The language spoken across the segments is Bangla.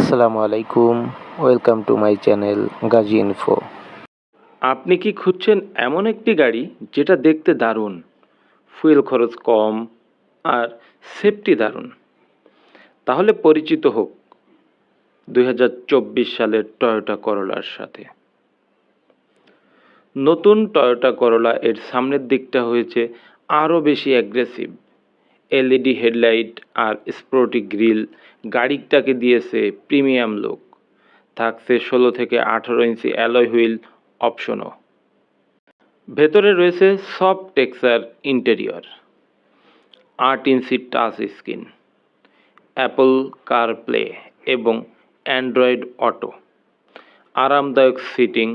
আসসালামু আলাইকুম, welcome to my channel Gazi info. আপনি কি খুঁজছেন এমন একটি গাড়ি যেটা দেখতে দারুণ? ফুয়েল খরচ কম আর সেফটি দারুণ। তাহলে পরিচিত হোক দু হাজার চব্বিশ সালের টয়োটা করোলার সাথে। নতুন টয়োটা করোলা এর সামনের দিকটা হয়েছে আরও বেশি অ্যাগ্রেসিভ এলইডি হেডলাইট আর স্পোর্টি গ্রিল গাড়িটাকে দিয়েছে প্রিমিয়াম লুক। থাকছে ষোলো থেকে আঠারো ইঞ্চি অ্যালয় হুইল অপশনও। ভেতরে রয়েছে সফট টেক্সচার ইন্টেরিয়র, আট inch touch screen, Apple CarPlay এবং অ্যান্ড্রয়েড অটো, আরামদায়ক সিটিং,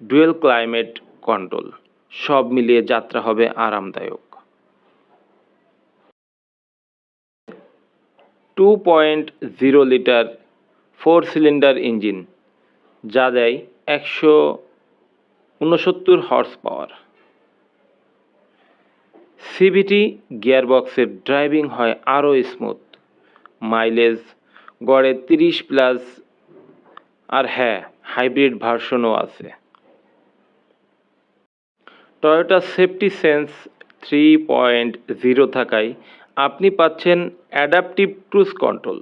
ডুয়েল ক্লাইমেট কন্ট্রোল, সব মিলিয়ে যাত্রা হবে আরামদায়ক। Two point zero litre four cylinder engine যা দেয় একশো উনসত্তর হর্স পাওয়ার সিভিটি গিয়ারবক্সের ড্রাইভিং হয় আরও স্মুথ মাইলেজ গড়ে তিরিশ প্লাস আর হ্যাঁ হাইব্রিড ভার্সনও আছে। Toyota safety sense three point zero থাকায় আপনি পাচ্ছেন adaptive cruise control,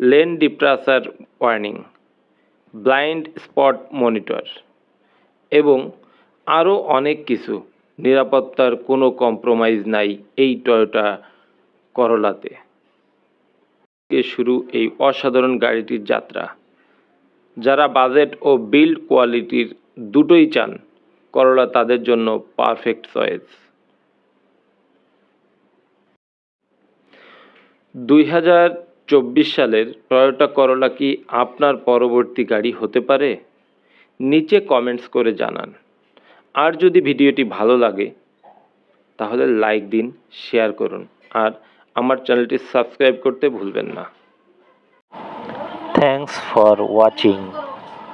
lane departure warning, blind spot monitor এবং আরও অনেক কিছু। নিরাপত্তার কোনো কম্প্রোমাইজ নাই এই টয়োটা করলাতে। শুরু এই অসাধারণ গাড়িটির যাত্রা। যারা বাজেট ও বিল্ড কোয়ালিটির দুটোই চান, করলা তাদের জন্য পারফেক্ট চয়েস। দুই হাজার চব্বিশ সালের টয়োটা করলা কি আপনার পরবর্তী গাড়ি হতে পারে? নিচে কমেন্টস করে জানান। আর যদি ভিডিওটি ভালো লাগে, তাহলে লাইক দিন শেয়ার করুন। আর আমার চ্যানেলটি সাবস্ক্রাইব করতে ভুলবেন না। Thanks for watching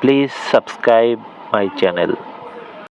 please subscribe my channel